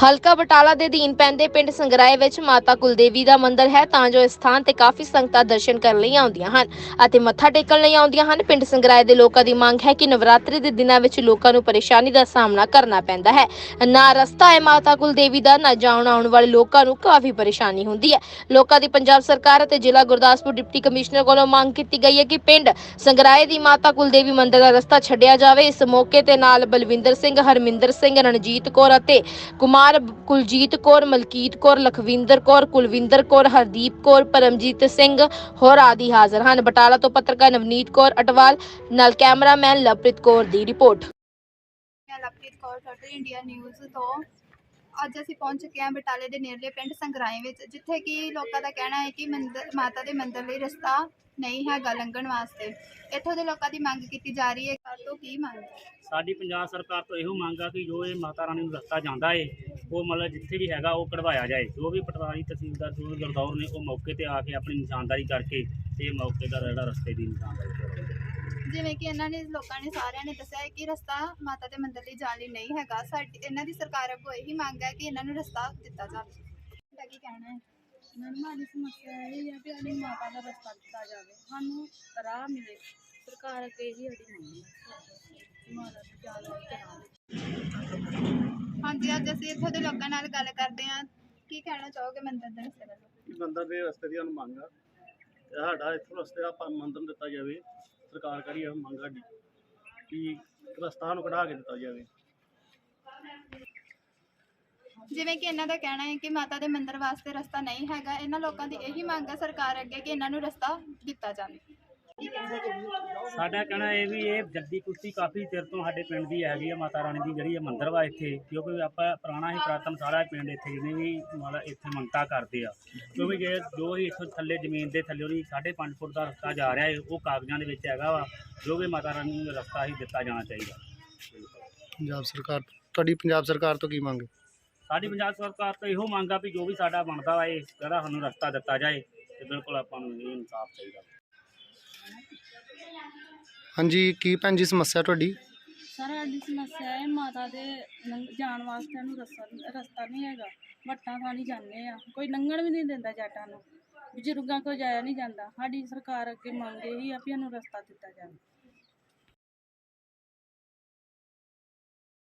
ਹਲਕਾ ਬਟਾਲਾ ਦੇ ਅਧੀਨ ਪੈਂਦੇ ਪਿੰਡ ਸੰਗਰਾਏ ਵਿੱਚ ਮਾਤਾ ਕੁਲਦੇਵੀ ਦਾ ਮੰਦਿਰ ਹੈ, ਤਾਂ ਜੋ ਇਸ ਸਥਾਨ ਤੇ ਕਾਫੀ ਸੰਗਤਾਂ ਦਰਸ਼ਨ ਕਰਨ ਲਈ ਆਉਂਦੀਆਂ ਹਨ ਅਤੇ ਮੱਥਾ ਟੇਕਣ ਲਈ ਆਉਂਦੀਆਂ ਹਨ। ਪਿੰਡ ਸੰਗਰਾਏ ਦੇ ਲੋਕਾਂ ਦੀ ਮੰਗ ਹੈ ਕਿ ਨਵਰਾਤਰੀ ਦੇ ਦਿਨਾਂ ਵਿੱਚ ਲੋਕਾਂ ਨੂੰ ਪਰੇਸ਼ਾਨੀ ਦਾ ਸਾਹਮਣਾ ਕਰਨਾ ਪੈਂਦਾ ਹੈ। ਨਾ ਰਸਤਾ ਹੈ ਮਾਤਾ ਕੁਲਦੇਵੀ ਦਾ, ਨਾ ਜਾਣ ਆਉਣ ਵਾਲੇ ਲੋਕਾਂ ਨੂੰ ਕਾਫੀ ਪਰੇਸ਼ਾਨੀ ਹੁੰਦੀ ਹੈ। ਲੋਕਾਂ ਦੀ ਪੰਜਾਬ ਸਰਕਾਰ ਅਤੇ ਜ਼ਿਲ੍ਹਾ ਗੁਰਦਾਸਪੁਰ ਡਿਪਟੀ ਕਮਿਸ਼ਨਰ ਕੋਲੋਂ ਮੰਗ ਕੀਤੀ ਗਈ ਹੈ ਕਿ ਪਿੰਡ ਸੰਗਰਾਏ ਦੀ ਮਾਤਾ ਕੁਲਦੇਵੀ ਮੰਦਿਰ ਦਾ ਰਸਤਾ ਛੱਡਿਆ ਜਾਵੇ। ਇਸ ਮੌਕੇ ਤੇ ਨਾਲ ਬਲਵਿੰਦਰ ਸਿੰਘ, ਹਰਮਿੰਦਰ ਸਿੰਘ, ਰਣਜੀਤ ਕੌਰ ਅਤੇ ਕੁਮਾਰ ਕੁਲਜੀਤ ਕੌਰ, ਮਲਕੀਤ ਕੌਰ, ਲਖਵਿੰਦਰ ਕੌਰ, ਕੁਲਵਿੰਦਰ ਕੌਰ, ਹਰਦੀਪ ਕੌਰ, ਪਰਮਜੀਤ ਸਿੰਘ ਹੋਰ ਆਦਿ ਹਾਜ਼ਰ ਹਨ। ਬਟਾਲਾ ਤੋਂ ਪੱਤਰਕਾਰ ਨਵਨੀਤ ਕੌਰ ਅਟਵਾਲ, ਨਾਲ ਕੈਮਰਾਮੈਨ ਲਵਪ੍ਰੀਤ ਕੌਰ ਦੀ ਰਿਪੋਰਟ। ਮੈਂ Lovepreet Kaur total India news ਤੋਂ। ਅੱਜ ਅਸੀਂ ਪਹੁੰਚ ਚੁੱਕੇ ਹਾਂ ਬਟਾਲੇ ਦੇ ਨੇੜਲੇ ਪਿੰਡ ਸੰਗਰਾਏ ਵਿੱਚ, ਜਿੱਥੇ ਕਿ ਲੋਕਾਂ ਦਾ ਕਹਿਣਾ ਹੈ ਕਿ ਮੰਦਰ, ਮਾਤਾ ਦੇ ਮੰਦਰ ਲਈ ਰਸਤਾ ਨਹੀਂ ਹੈਗਾ ਲੰਘਣ ਵਾਸਤੇ। ਇੱਥੋਂ ਦੇ ਲੋਕਾਂ ਦੀ ਮੰਗ ਕੀਤੀ ਜਾ ਰਹੀ ਹੈ ਤੋਂ ਕੀ ਮੰਗ? ਸਾਡੀ ਪੰਜਾਬ ਸਰਕਾਰ ਤੋਂ ਇਹੋ ਮੰਗ ਆ ਕਿ ਜੋ ਇਹ ਮਾਤਾ ਰਾਣੀ ਨੂੰ ਰਸਤਾ ਜਾਂਦਾ ਏ, ਉਹ ਮਤਲਬ ਜਿੱਥੇ ਵੀ ਹੈਗਾ ਉਹ ਕਢਵਾਇਆ ਜਾਏ। ਜੋ ਵੀ ਪਟਵਾਰੀ, ਤਹਿਸੀਲਦਾਰ, ਜੋ ਵੀ ਨੇ ਉਹ ਮੌਕੇ ਤੇ ਆ ਕੇ ਆਪਣੀ ਨਿਸ਼ਾਨਦਾਰੀ ਕਰਕੇ ਤੇ ਮੌਕੇ ਦਾ ਜਿਹੜਾ ਰਸਤੇ ਦੀ ਨਿਸ਼ਾਨਦਾਰੀ ਕਰਵਾਏ ਜਿਵੇਂ ਕਿ ਇਹਨਾਂ ਨੇ ਲੋਕਾਂ ਨੇ ਸਾਰਿਆਂ ਨੇ ਦੱਸਿਆ ਹੈ ਕਿ ਰਸਤਾ ਮਾਤਾ ਦੇ ਮੰਦਰ ਲਈ ਜਾਣ ਲਈ ਨਹੀਂ ਹੈਗਾ। ਸਾਡੀ ਇਹਨਾਂ ਦੀ ਸਰਕਾਰ ਅੱਗੋਂ ਇਹੀ ਮੰਗ ਹੈ ਕਿ ਇਹਨਾਂ ਨੂੰ ਰਸਤਾ ਦਿੱਤਾ ਜਾਵੇ। ਤੁਹਾਡਾ ਕੀ ਕਹਿਣਾ ਹੈ? ਸਾਡੀ ਸਮੱਸਿਆ ਇਹ ਹੈ ਕਿ ਸਾਡੀ ਮਾਤਾ ਦਾ ਰਸਤਾ ਦਿੱਤਾ ਜਾਵੇ। ਸਾਨੂੰ ਰਾਹ ਮਿਲੇ। ਸਰਕਾਰ ਅੱਗੇ ਹੀ ਸਾਡੀ ਮੰਗ ਹੈ। ਦੀ ਹਾਂਜੀ ਅੱਜ ਅਸੀਂ ਇੱਥੋਂ ਦੇ ਲੋਕਾਂ ਨਾਲ ਗੱਲ ਕਰਦੇ ਹਾਂ। ਕੀ ਕਹਿਣਾ ਚਾਹੋਗੇ ਮੰਦਰ ਦੇ ਰਸਤੇ ਬਾਰੇ ਮੰਦਰ ਦੇ ਰਸਤੇ ਦੀ ਸਾਨੂੰ ਮੰਗ ਆ। ਤੇ ਸਾਡਾ ਇੱਥੋਂ ਰਸਤੇ ਦਾ ਆਪਾਂ ਮੰਦਰ ਨੂੰ ਦਿੱਤਾ ਜਾਵੇ। ਸਰਕਾਰ ਕਰੀ ਇਹ ਮੰਗ ਸਾਡੀ ਕਿ ਰਸਤਾ ਨੂੰ ਕਢਾ ਕੇ ਦਿੱਤਾ ਜਾਵੇ। ਜਿਵੇਂ ਕਿ ਇਹਨਾਂ ਦਾ ਕਹਿਣਾ ਹੈ ਕਿ ਮਾਤਾ ਦੇ ਮੰਦਿਰ ਵਾਸਤੇ ਰਸਤਾ ਨਹੀਂ ਹੈਗਾ, ਇਹਨਾਂ ਲੋਕਾਂ ਦੀ ਇਹੀ ਮੰਗ ਹੈ ਸਰਕਾਰ ਅੱਗੇ ਕਿ ਇਹਨਾਂ ਨੂੰ ਰਸਤਾ ਦਿੱਤਾ ਜਾਵੇ। ਸਾਡਾ ਕਹਿਣਾ ਇਹ ਵੀ ਇਹ ਜੱਦੀ ਕੁਸ਼ਤੀ ਕਾਫੀ ਚਿਰ ਤੋਂ ਸਾਡੇ ਪਿੰਡ ਦੀ ਹੈਗੀ ਆ ਮਾਤਾ ਰਾਣੀ ਦੀ ਜਿਹੜੀ ਇਹ ਮੰਦਿਰ ਵਾ ਇੱਥੇ ਕਿਉਂਕਿ ਆਪਾਂ ਪੁਰਾਣਾ ਹੀ ਪ੍ਰਾਤਨ ਸਾਰਾ ਪਿੰਡ ਇੱਥੇ ਜਿਹਨੇ ਵੀ ਮਤਲਬ ਇੱਥੇ ਮੰਗਤਾ ਕਰਦੇ ਆ। ਕਿਉਂਕਿ ਜੇ ਜੋ ਹੀ ਇੱਥੋਂ ਥੱਲੇ ਜ਼ਮੀਨ ਦੇ ਥੱਲੇ ਉਹਦੀ 5.5 ਫੁੱਟ ਦਾ ਰਸਤਾ ਜਾ ਰਿਹਾ ਹੈ ਉਹ ਕਾਗਜ਼ਾਂ ਦੇ ਵਿੱਚ ਹੈਗਾ ਵਾ ਜੋ ਕਿ ਮਾਤਾ ਰਾਣੀ ਨੂੰ ਰਸਤਾ ਹੀ ਦਿੱਤਾ ਜਾਣਾ ਚਾਹੀਦਾ। ਪੰਜਾਬ ਸਰਕਾਰ ਤੁਹਾਡੀ ਪੰਜਾਬ ਸਰਕਾਰ ਤੋਂ ਕੀ ਮੰਗ? ਸਾਡੀ ਪੰਜਾਬ ਸਰਕਾਰ ਤੋਂ ਇਹੋ ਮੰਗ ਆ ਵੀ ਜੋ ਵੀ ਸਾਡਾ ਬਣਦਾ ਵਾ ਇਹ ਜਿਹੜਾ ਸਾਨੂੰ ਰਸਤਾ ਦਿੱਤਾ ਜਾਏ ਤੇ ਬਿਲਕੁਲ ਆਪਾਂ ਨੂੰ ਇਹ ਇਨਸਾਫ ਚਾਹੀਦਾ। ਹਾਂਜੀ, ਕੀ ਭੈਣ ਜੀ ਸਮੱਸਿਆ ਤੁਹਾਡੀ? ਸਰ, ਸਾਡੀ ਸਮੱਸਿਆ ਹੈ ਮਾਤਾ ਦੇ ਲੰਘ- ਜਾਣ ਵਾਸਤੇ ਨੂੰ ਰਸਤਾ ਰਸਤਾ ਨਹੀਂ ਹੈਗਾ। ਵੱਟਾਂ ਥਾਣੀ ਜਾਂਦੇ ਆ। ਕੋਈ ਲੰਘਣ ਵੀ ਨਹੀਂ ਦਿੰਦਾ ਜੱਟਾਂ ਨੂੰ। ਬਜ਼ੁਰਗਾਂ ਕੋਲ ਜਾਇਆ ਨਹੀਂ ਜਾਂਦਾ। ਸਾਡੀ ਸਰਕਾਰ ਅੱਗੇ ਮੰਗ ਇਹੀ ਆ ਵੀ ਸਾਨੂੰ ਰਸਤਾ ਦਿੱਤਾ ਜਾਵੇ।